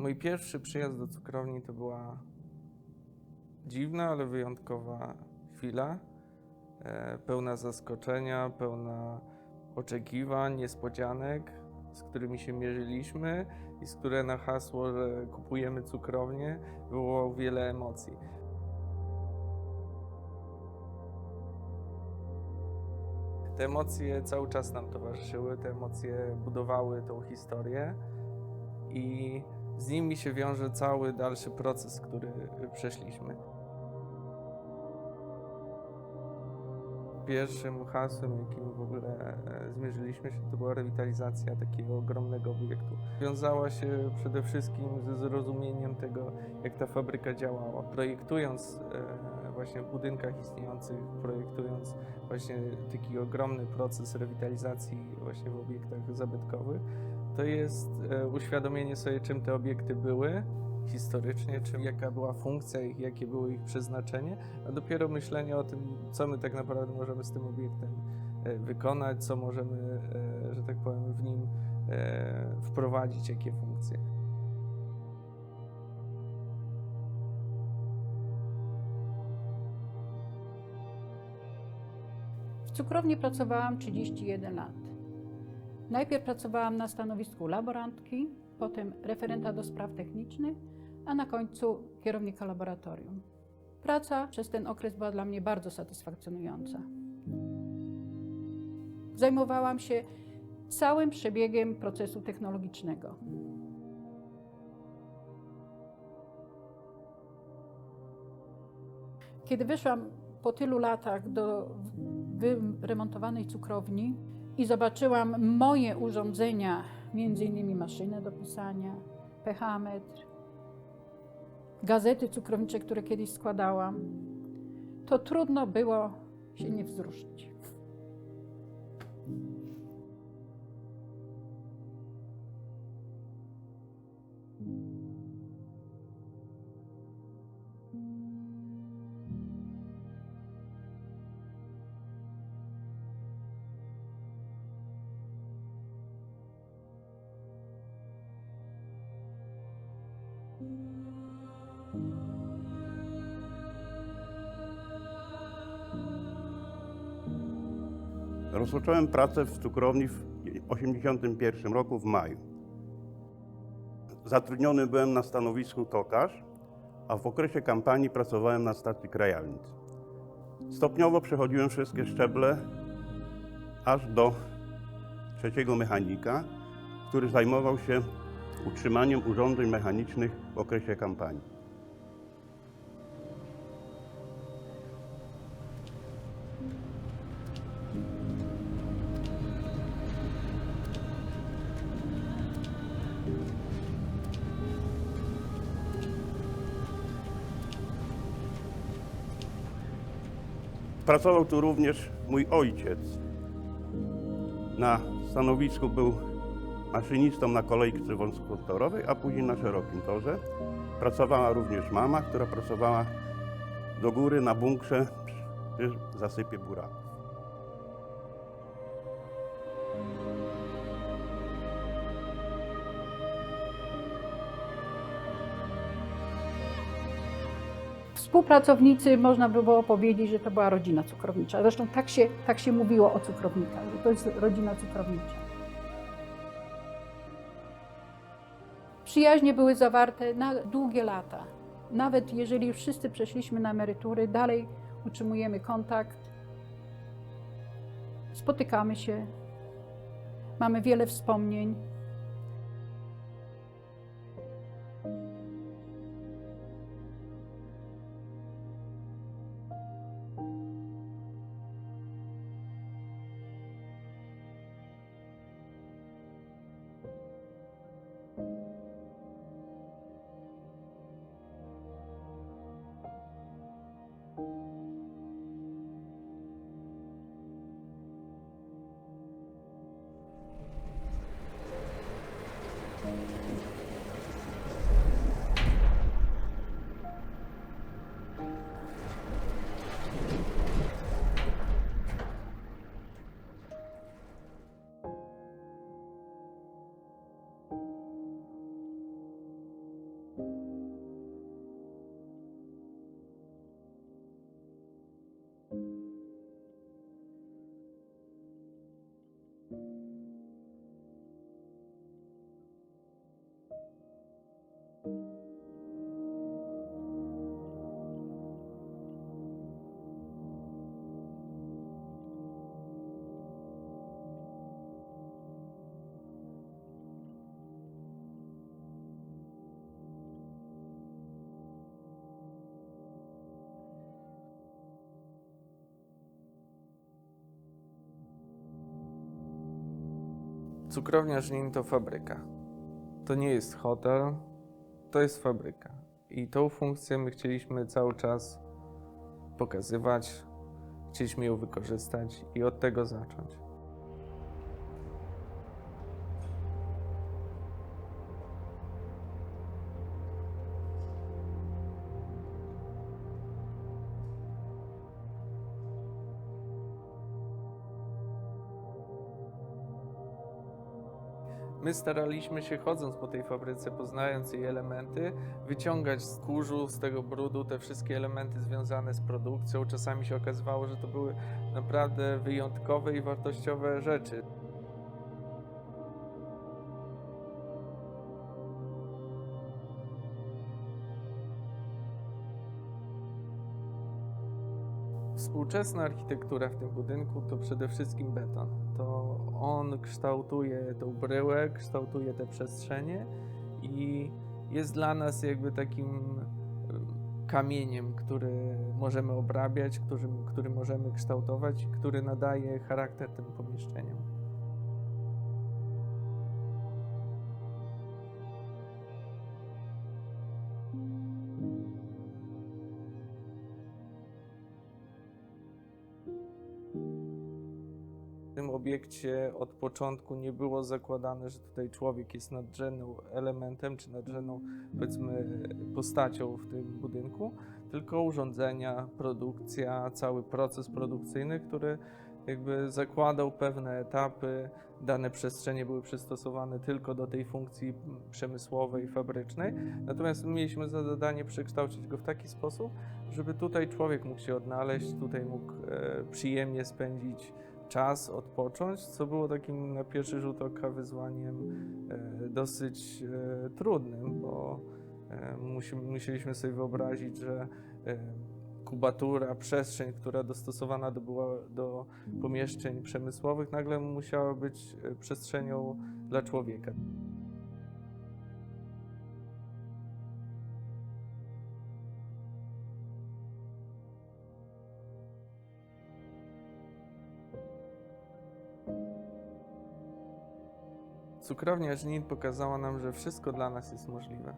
Mój pierwszy przyjazd do cukrowni to była dziwna, ale wyjątkowa chwila. E, pełna zaskoczenia, pełna oczekiwań, niespodzianek, z którymi się mierzyliśmy i z które na hasło, że kupujemy cukrownię, wywołał wiele emocji. Te emocje cały czas nam towarzyszyły, te emocje budowały tą historię i z nimi się wiąże cały dalszy proces, który przeszliśmy. Pierwszym hasłem, jakim w ogóle e, zmierzyliśmy się, to była rewitalizacja takiego ogromnego obiektu. Wiązała się przede wszystkim ze zrozumieniem tego, jak ta fabryka działała. Projektując e, właśnie w budynkach istniejących, projektując właśnie taki ogromny proces rewitalizacji właśnie w obiektach zabytkowych, to jest e, uświadomienie sobie, czym te obiekty były historycznie, czym, jaka była funkcja ich, jakie było ich przeznaczenie, a dopiero myślenie o tym, co my tak naprawdę możemy z tym obiektem e, wykonać, co możemy, e, że tak powiem, w nim wprowadzić, jakie funkcje. W cukrowni pracowałam 31 lat. Najpierw pracowałam na stanowisku laborantki, potem referenta do spraw technicznych, a na końcu kierownika laboratorium. Praca przez ten okres była dla mnie bardzo satysfakcjonująca. Zajmowałam się całym przebiegiem procesu technologicznego. Kiedy wyszłam po tylu latach do wyremontowanej cukrowni i zobaczyłam moje urządzenia, między innymi maszynę do pisania, pH-metr, gazety cukrownicze, które kiedyś składałam, to trudno było się nie wzruszyć. Rozpocząłem pracę w cukrowni w 1981 roku w maju. Zatrudniony byłem na stanowisku tokarz, a w okresie kampanii pracowałem na stacji krajalnic. Stopniowo przechodziłem wszystkie szczeble, aż do trzeciego mechanika, który zajmował się utrzymaniem urządzeń mechanicznych w okresie kampanii. Pracował tu również mój ojciec. Na stanowisku był maszynistą na kolejce wąskotorowej, a później na szerokim torze. Pracowała również mama, która pracowała do góry na bunkrze przy zasypie buraków. Współpracownicy, można by było powiedzieć, że to była rodzina cukrownicza. Zresztą tak się, tak się mówiło o cukrownikach, że to jest rodzina cukrownicza. Przyjaźnie były zawarte na długie lata. Nawet jeżeli już wszyscy przeszliśmy na emerytury, dalej utrzymujemy kontakt, spotykamy się, mamy wiele wspomnień. Cukrownia Żnin to fabryka. To nie jest hotel, to jest fabryka. I tą funkcję my chcieliśmy cały czas pokazywać, chcieliśmy ją wykorzystać i od tego zacząć. My staraliśmy się, chodząc po tej fabryce, poznając jej elementy, wyciągać z kurzu, z tego brudu te wszystkie elementy związane z produkcją. Czasami się okazywało, że to były naprawdę wyjątkowe i wartościowe rzeczy. Współczesna architektura w tym budynku to przede wszystkim beton. To on kształtuje tą bryłę, kształtuje te przestrzenie i jest dla nas jakby takim em, kamieniem, który możemy obrabiać, który, który możemy kształtować który nadaje charakter tym pomieszczeniom. Obiekcie od początku nie było zakładane, że tutaj człowiek jest nadrzędnym elementem, czy nadrzędną, powiedzmy, postacią w tym budynku, tylko urządzenia, produkcja, cały proces produkcyjny, który jakby zakładał pewne etapy, dane przestrzenie były przystosowane tylko do tej funkcji przemysłowej, fabrycznej. Natomiast my mieliśmy za zadanie przekształcić go w taki sposób, żeby tutaj człowiek mógł się odnaleźć, tutaj mógł e, przyjemnie spędzić czas, odpocząć, co było takim na pierwszy rzut oka wyzwaniem e, dosyć e, trudnym, bo e, musi, musieliśmy sobie wyobrazić, że kubatura, przestrzeń, która dostosowana do, była do pomieszczeń przemysłowych, nagle musiała być przestrzenią dla człowieka. Cukrownia Żnin pokazała nam, że wszystko dla nas jest możliwe.